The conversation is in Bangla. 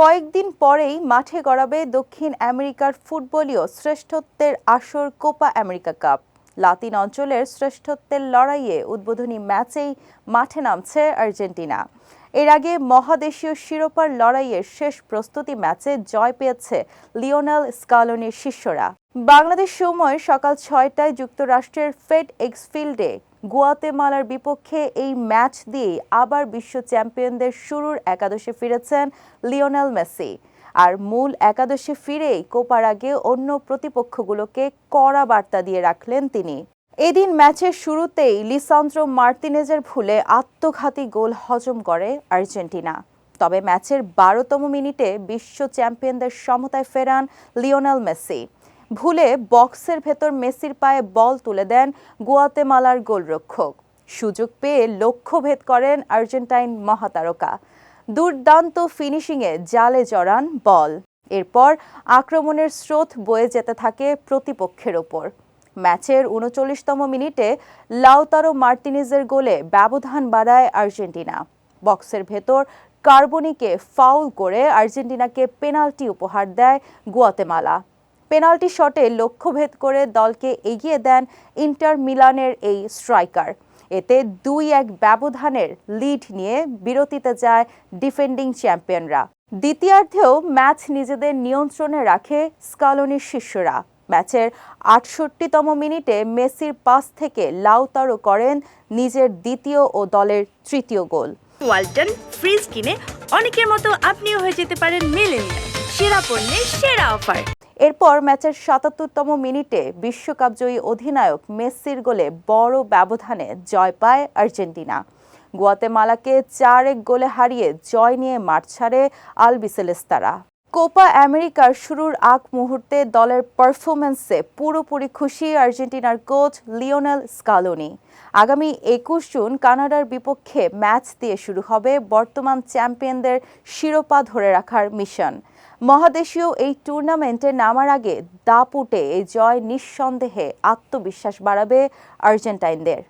কয়েকদিন পরেই মাঠে গড়াবে দক্ষিণ আমেরিকার ফুটবলীয় শ্রেষ্ঠত্বের আসর কোপা আমেরিকা কাপ। লাতিন অঞ্চলের শ্রেষ্ঠত্বের লড়াইয়ে উদ্বোধনী ম্যাচেই মাঠে নামছে আর্জেন্টিনা। এর আগে মহাদেশীয় শিরোপার লড়াইয়ের শেষ প্রস্তুতি ম্যাচে জয় পেয়েছে লিওনেল স্কালোনির শিষ্যরা। বাংলাদেশ সময় সকাল ছয়টায় যুক্তরাষ্ট্রের ফেড এক্সফিল্ডে গুয়াতেমালার বিপক্ষে এই ম্যাচ দিয়ে আবার বিশ্ব চ্যাম্পিয়নদের শুরুর একাদশে ফিরেছেন লিওনেল মেসি। আর মূল একাদশে ফিরেই কোপার আগে অন্য প্রতিপক্ষগুলোকে কড়া বার্তা দিয়ে রাখলেন তিনি। এদিন ম্যাচের শুরুতেই লিসান্দ্রো মার্তিনেজের ভুলে আত্মঘাতী গোল হজম করে আর্জেন্টিনা। তবে ম্যাচের বারোতম মিনিটে বিশ্ব চ্যাম্পিয়নদের সমতায় ফেরান লিওনেল মেসি। ভুলে বক্সের ভেতর মেসির পায়ে বল তুলে দেন গুয়াতেমালার গোলরক্ষক। সুযোগ পেয়ে লক্ষ্যভেদ করেন আর্জেন্টাইন মহাতারকা। দুর্দান্ত ফিনিশিংয়ে জালে জড়ান বল। এরপর আক্রমণের স্রোত বয়ে যেতে থাকে প্রতিপক্ষের ওপর। ম্যাচের উনচল্লিশতম মিনিটে লাউতারো মার্টিনিজের গোলে ব্যবধান বাড়ায় আর্জেন্টিনা। বক্সের ভেতর কার্বনিকে ফাউল করে আর্জেন্টিনাকে পেনাল্টি উপহার দেয় গুয়াতেমালা। পেনাল্টি শটে লক্ষ্যভেদ করে দলকে এগিয়ে দেন ইন্টার মিলানের এই স্ট্রাইকার। এতে দুই এক ব্যবধানের লিড নিয়ে বিরতিতে যায় ডিফেন্ডিং চ্যাম্পিয়নরা। দ্বিতীয়ার্ধেও ম্যাচ নিজেদের নিয়ন্ত্রণে রাখে স্কালোনির শিষ্যরা। ম্যাচের আটষট্টিতম মিনিটে মেসির পাস থেকে লাউতারো করেন নিজের দ্বিতীয় ও দলের তৃতীয় গোল। ওয়ালটন ফ্রিজ কিনে অনেকের মতো আপনিও হয়ে যেতে পারেন মেলেনিয়া সেরা পণ্যের সেরা অফার। এরপর ম্যাচের সাতাত্তরতম মিনিটে বিশ্বকাপজয়ী অধিনায়ক মেসির গোলে বড় ব্যবধানে জয় পায় আর্জেন্টিনা। গুয়াতেমালাকে চার এক গোলে হারিয়ে জয় নিয়ে মাঠ ছাড়ে আলবিসেলেস্তারা কোপা আমেরিকার শুরুর আগ মুহূর্তে দলের পারফরমেন্সে পুরোপুরি খুশি আর্জেন্টিনার কোচ লিওনেল স্কালোনি। আগামী একুশ জুন কানাডার বিপক্ষে ম্যাচ দিয়ে শুরু হবে বর্তমান চ্যাম্পিয়নদের শিরোপা ধরে রাখার মিশন। মহাদেশীয় এই টুর্নামেন্টে নামার আগে দাপুটে এই জয় নিঃসন্দেহে আত্মবিশ্বাস বাড়াবে আর্জেন্টাইনদের।